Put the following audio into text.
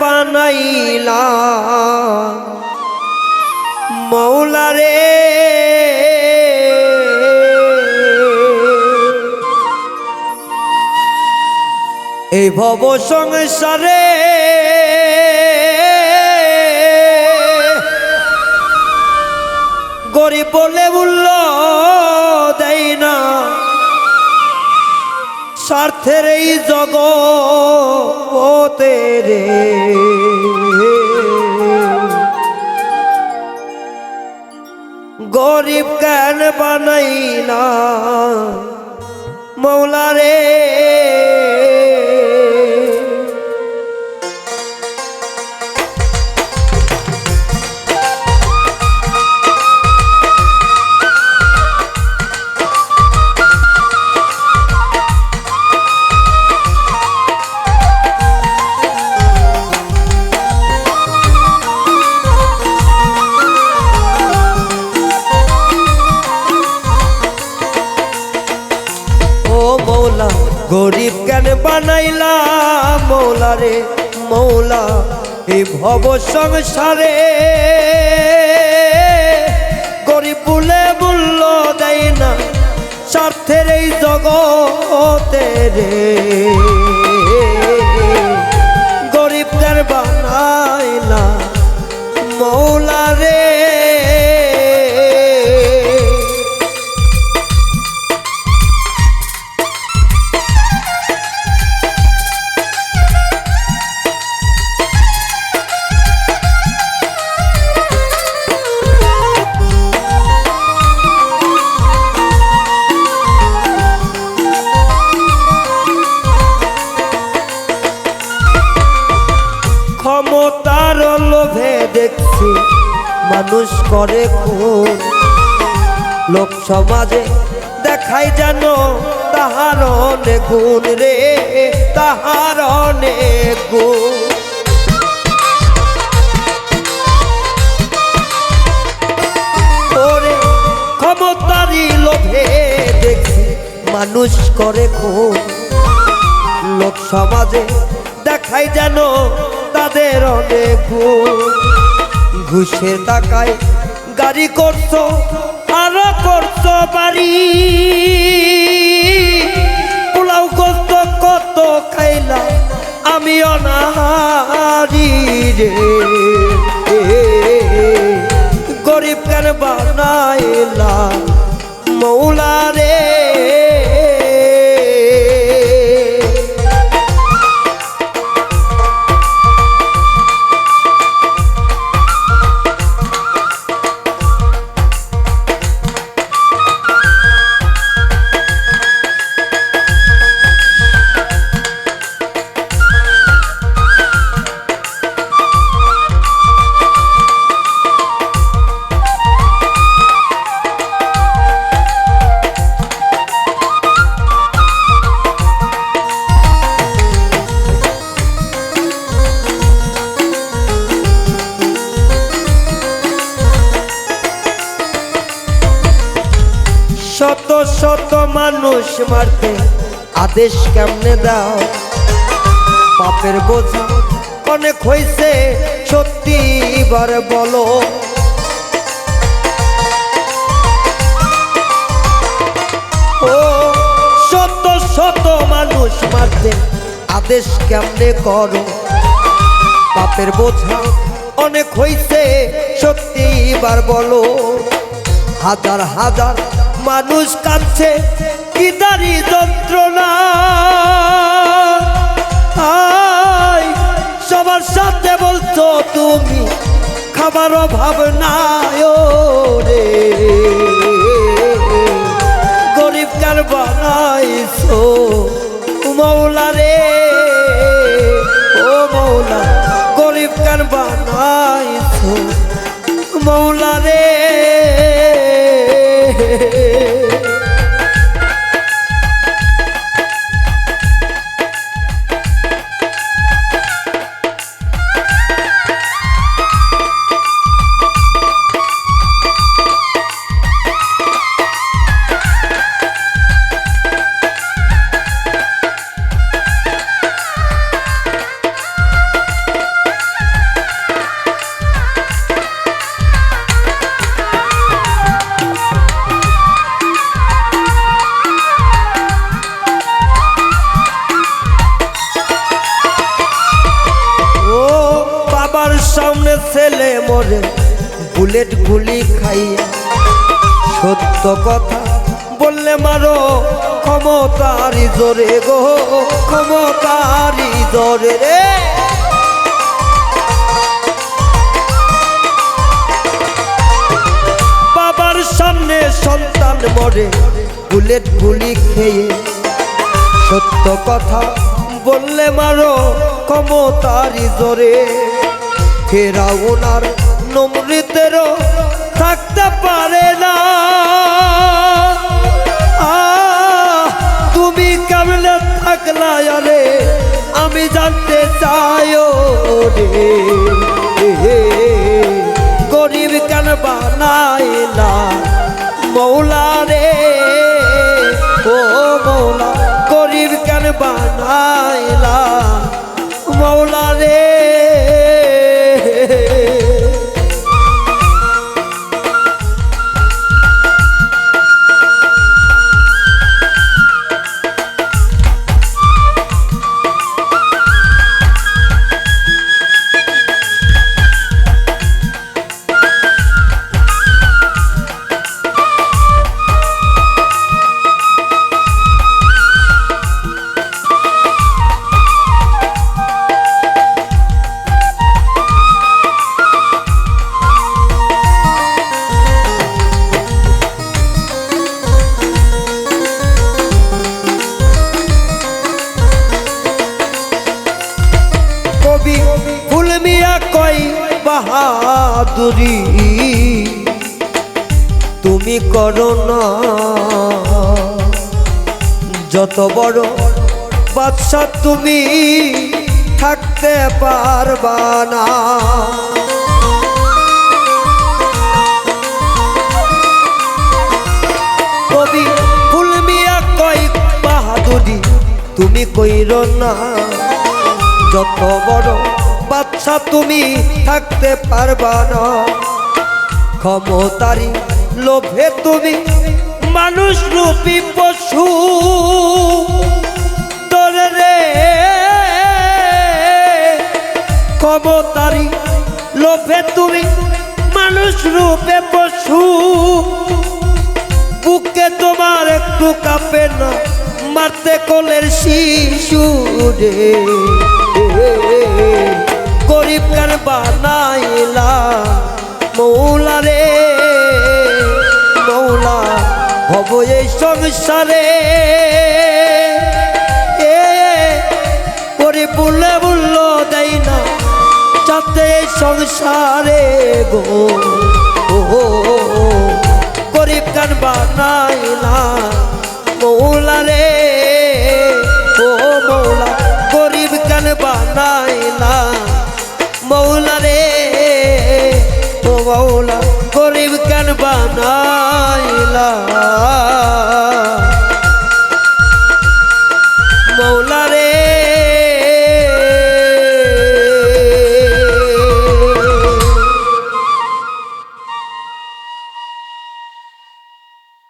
বানাইলা মৌলারে এই ভব সংসারে গরিব বলে মূল্য স্বার্থের এই জগতে রে। গরিব কেন বানাই না মৌলা রে। বানাইলা মৌলা রে, মৌলা এই ভব সংসারে। গরিব বলে মূল্য দেয় না স্বার্থের এই জগতে রে। গরিব কেন বানাইলা মৌলা মানুষ করে খুন লোক সমাজে দেখাই যেন তাহার অনেক গুণ রে, তাহার অনেক গুণ। মানুষ করে খুন লোক সমাজে দেখাই যেন তাদের অনেক গুণ। ঘুষের টাকায় গাড়ি করছ, আরও করছ বাড়ি। পোলাও কত কত খাইলা, আমি অনাহারি রে। গরিব কেন বানাইলা মৌলা রে। শত শত মানুষ মারতে আদেশ কেমনে দাও? পাপের বোঝা অনেক হয়েছে সত্যি এবার বলো। ও, শত শত মানুষ মারতে আদেশ কেমনে করো? পাপের বোঝা অনেক হইছে, সত্যি এবার বলো। হাজার হাজার মানুষ কাঁদছে কিদারি যন্ত্রণা। সবার সাথে বলছো তুমি, খাবার অভাব নাই রে গরিব কার বানাইছো মৌলা ছেলে মরে, বুলেট গুলি খাইয়া সত্য কথা বললে মারো, ক্ষমতারি জোরে গো, ক্ষমতারি জোরে। রে বাবার সামনে সন্তান মরে, বুলেট গুলি খেয়ে সত্য কথা বললে মারো, ক্ষমতারি জোরে। ফেরা ওনার নমৃতেরও থাকতে পারে না। তুমি কেমনে থাকলা রে আমি জানতে চাইও রে। গরিব কেন বানাইলা মৌলা রে? ও মৌলা, গরিব কেন বানাইলা মৌলা রে? বাহাদুরি তুমি করো না। যত বড় বাদশা তুমি থাকতে পারবা না। তুমি কইর না। যত বড় বাচ্চা তুমি থাকতে পারবা না। ক্ষমতারি লোভে তুমি মানুষ রূপী পশু। তোরে রে। ক্ষমতারি লোভে তুমি মানুষ রূপে পশু। বুকে তোমার একটু কাঁপে না, মারতে কোলের শিশু রে। বানাইলা। মৌলা রে, মৌলা, হব এই সংসারে। এ করে বললে বলল দেয় না যাতে এই সংসারে গো। ও। গরিব কান বানাইলা। মৌলা রে কান বানাইলা